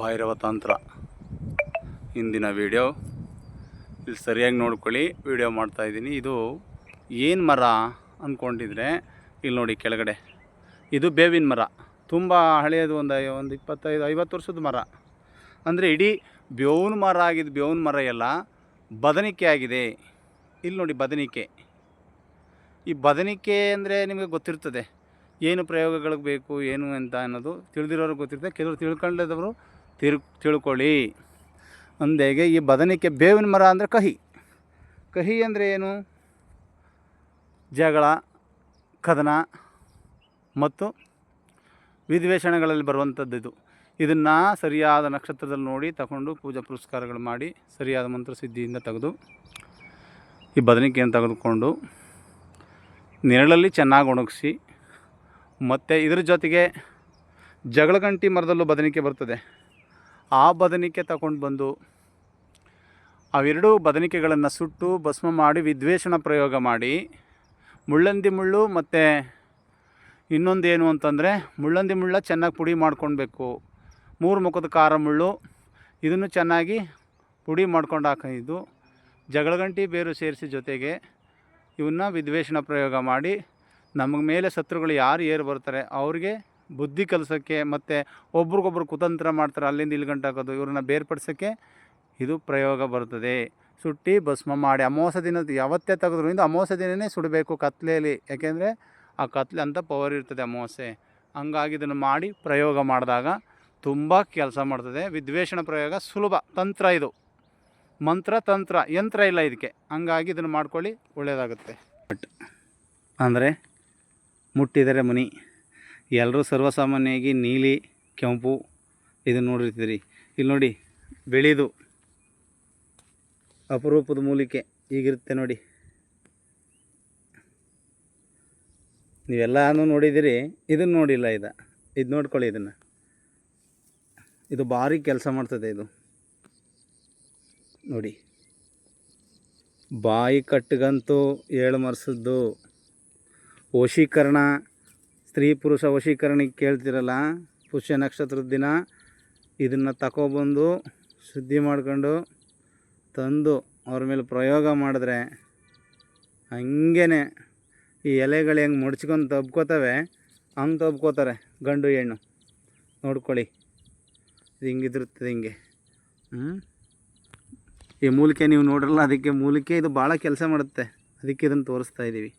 ಭೈರವ ತಂತ್ರ. ಇಂದಿನ ವಿಡಿಯೋ ಇಲ್ಲಿ ಸರಿಯಾಗಿ ನೋಡ್ಕೊಳ್ಳಿ. ವಿಡಿಯೋ ಮಾಡ್ತಾಯಿದ್ದೀನಿ ಇದು ಏನು ಮರ ಅಂದ್ಕೊಂಡಿದ್ರೆ ಇಲ್ಲಿ ನೋಡಿ ಕೆಳಗಡೆ. ಇದು ಬೇವಿನ ಮರ. ತುಂಬ ಹಳೆಯದು ಒಂದು ಒಂದು ಇಪ್ಪತ್ತೈದು, ಐವತ್ತು ವರ್ಷದ ಮರ. ಅಂದರೆ ಇಡೀ ಬೇವಿನ ಮರ ಆಗಿದ್ದು ಬೇವಿನ ಮರ ಎಲ್ಲ ಬದನಿಕೆ ಆಗಿದೆ. ಇಲ್ಲಿ ನೋಡಿ ಬದನಿಕೆ. ಈ ಬದನಿಕೆ ಅಂದರೆ ನಿಮಗೆ ಗೊತ್ತಿರ್ತದೆ. ಏನು ಪ್ರಯೋಗಗಳಿಗೆ ಬೇಕು, ಏನು ಅಂತ ಅನ್ನೋದು ತಿಳಿದಿರೋರು ಗೊತ್ತಿರ್ತದೆ. ಕೆಲವರು ತಿಳ್ಕೊಳ್ಳದವರು ತಿರು ತಿಳ್ಕೊಳ್ಳಿ. ಅಂದೇಗೆ ಈ ಬದನಿಕೆ ಬೇವಿನ ಮರ ಅಂದರೆ ಕಹಿ. ಕಹಿ ಅಂದರೆ ಏನು? ಜಗಳ, ಕದನ ಮತ್ತು ವಿದ್ವೇಷಣೆಗಳಲ್ಲಿ ಬರುವಂಥದ್ದು ಇದು. ಇದನ್ನು ಸರಿಯಾದ ನಕ್ಷತ್ರದಲ್ಲಿ ನೋಡಿ ತಗೊಂಡು ಪೂಜಾ ಪುರಸ್ಕಾರಗಳು ಮಾಡಿ ಸರಿಯಾದ ಮಂತ್ರಸಿದ್ಧಿಯಿಂದ ತೆಗೆದು ಈ ಬದನಿಕೆಯನ್ನು ತೆಗೆದುಕೊಂಡು ನೆರಳಲ್ಲಿ ಚೆನ್ನಾಗಿ ಒಣಗಿಸಿ ಮತ್ತು ಇದ್ರ ಜೊತೆಗೆ ಜಗಳಗಂಟಿ ಮರದಲ್ಲೂ ಬದನಿಕೆ ಬರ್ತದೆ. ಆ ಬದನಿಕೆ ತಗೊಂಡು ಬಂದು ಅವೆರಡೂ ಬದನಿಕೆಗಳನ್ನು ಸುಟ್ಟು ಭಸ್ಮ ಮಾಡಿ ವಿದ್ವೇಷಣ ಪ್ರಯೋಗ ಮಾಡಿ ಮುಳ್ಳಂದಿ ಮುಳ್ಳು ಮತ್ತು ಇನ್ನೊಂದೇನು ಅಂತಂದರೆ ಮುಳ್ಳಂದಿ ಮುಳ್ಳ ಚೆನ್ನಾಗಿ ಪುಡಿ ಮಾಡ್ಕೊಳ್ಬೇಕು ಮೂರು ಮುಖದ ಖಾರ ಮುಳ್ಳು, ಇದನ್ನು ಚೆನ್ನಾಗಿ ಪುಡಿ ಮಾಡ್ಕೊಂಡು ಹಾಕಿದ್ದು. ಜಗಳಗಂಟಿ ಬೇರು ಸೇರಿಸಿ ಜೊತೆಗೆ ಇವನ್ನ ವಿದ್ವೇಷಣ ಪ್ರಯೋಗ ಮಾಡಿ. ನಮಗೆ ಮೇಲೆ ಶತ್ರುಗಳು ಯಾರು ಏರು ಬರ್ತಾರೆ, ಅವ್ರಿಗೆ ಬುದ್ಧಿ ಕಲಿಸೋಕ್ಕೆ ಮತ್ತು ಒಬ್ರಿಗೊಬ್ರು ಕುತಂತ್ರ ಮಾಡ್ತಾರೆ, ಅಲ್ಲಿಂದ ಇಲ್ಲಿ ಗಂಟೆ ಹಾಕೋದು, ಇವ್ರನ್ನ ಬೇರ್ಪಡಿಸೋಕ್ಕೆ ಇದು ಪ್ರಯೋಗ ಬರ್ತದೆ ಸುಟ್ಟಿ, ಭಸ್ಮ ಮಾಡಿ, ಅಮಾವಾಸ್ಯ ದಿನ ಯಾವತ್ತೇ ತೆಗೆದ್ರು ಇಂದು ಅಮಾವಾಸ್ಯ ದಿನವೇ ಸುಡಬೇಕು ಕತ್ಲೆಯಲ್ಲಿ. ಯಾಕೆಂದರೆ ಆ ಕತ್ಲೆ ಅಂತ ಪವರ್ ಇರ್ತದೆ ಅಮಾವಾಸ್ಯೆ. ಹಂಗಾಗಿ ಇದನ್ನು ಮಾಡಿ ಪ್ರಯೋಗ ಮಾಡಿದಾಗ ತುಂಬ ಕೆಲಸ ಮಾಡ್ತದೆ. ವಿದ್ವೇಷಣ ಪ್ರಯೋಗ ಸುಲಭ, ತಂತ್ರ ಇದು. ಮಂತ್ರ, ತಂತ್ರ, ಯಂತ್ರ ಇಲ್ಲ ಇದಕ್ಕೆ. ಹಂಗಾಗಿ ಇದನ್ನು ಮಾಡ್ಕೊಳ್ಳಿ ಒಳ್ಳೆಯದಾಗುತ್ತೆ ಬಟ್ ಅಂದರೆ ಮುಟ್ಟಿದರೆ ಮುನಿ. ಎಲ್ಲರೂ ಸರ್ವಸಾಮಾನ್ಯವಾಗಿ ನೀಲಿ, ಕೆಂಪು ಇದನ್ನು ನೋಡಿರ್ತೀರಿ. ಇಲ್ಲಿ ನೋಡಿ, ಬೆಳೆದು ಅಪರೂಪದ ಮೂಲಿಕೆ ಈಗಿರುತ್ತೆ ನೋಡಿ. ನೀವೆಲ್ಲನೂ ನೋಡಿದ್ದೀರಿ, ಇದನ್ನು ನೋಡಿಲ್ಲ ಇದು. ಇದು ನೋಡ್ಕೊಳ್ಳಿ ಇದನ್ನು. ಇದು ಭಾರಿ ಕೆಲಸ ಮಾಡ್ತದೆ ಇದು. ನೋಡಿ. ಬಾಯಿ ಕಟ್ಟಿಗಂತೂ ಏಳು ಮರ್ಸದ್ದು ವಶೀಕರಣ ಸ್ತ್ರೀ ಪುರುಷ ವಶೀಕರಣಕ್ಕೆ ಕೇಳ್ತಿರಲ್ಲ, ಪುಷ್ಯ ನಕ್ಷತ್ರದ ದಿನ, ಇದನ್ನು ತಗೊಬಂದು ಶುದ್ಧಿ ಮಾಡ್ಕೊಂಡು ತಂದು ಅವ್ರ ಮೇಲೆ ಪ್ರಯೋಗ ಮಾಡಿದ್ರೆ ಹಂಗೇ ಈ ಎಲೆಗಳು ಹೆಂಗೆ ಮುಡ್ಚ್ಕೊಂಡು ತಬ್ಕೋತವೆ, ಹಂಗೆ ತಬ್ಕೋತಾರೆ ಗಂಡು ಹೆಣ್ಣು. ನೋಡ್ಕೊಳ್ಳಿ. ಇದು ಹಿಂಗಿದಿರ್ತದೆ ಹಿಂಗೆ. ಹ್ಞೂ ಈ ಮೂಲಿಕೆ ನೀವು ನೋಡ್ರಲ್ಲ, ಅದಕ್ಕೆ ಮೂಲಿಕೆ ಇದು ಭಾಳ ಕೆಲಸ ಮಾಡುತ್ತೆ. ಅದಕ್ಕೆ ಇದನ್ನು ತೋರಿಸ್ತಾ ಇದ್ದೀವಿ